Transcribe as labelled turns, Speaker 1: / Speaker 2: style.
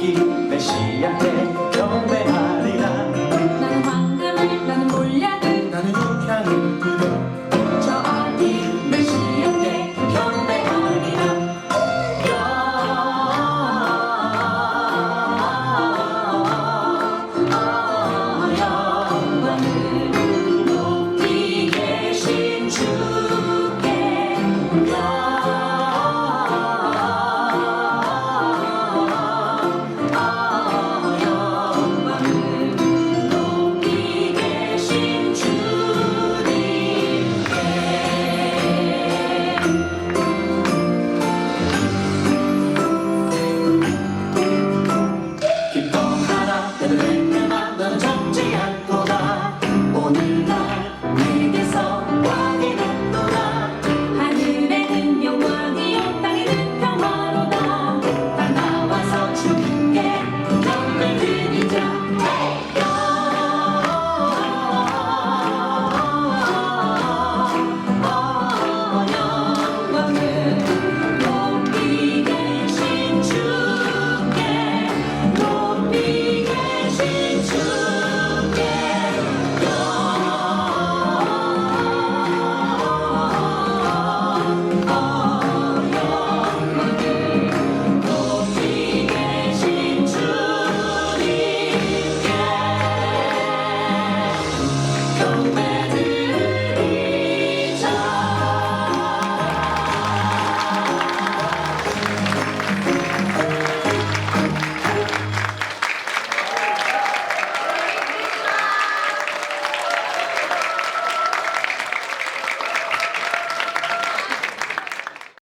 Speaker 1: Mashiach to get.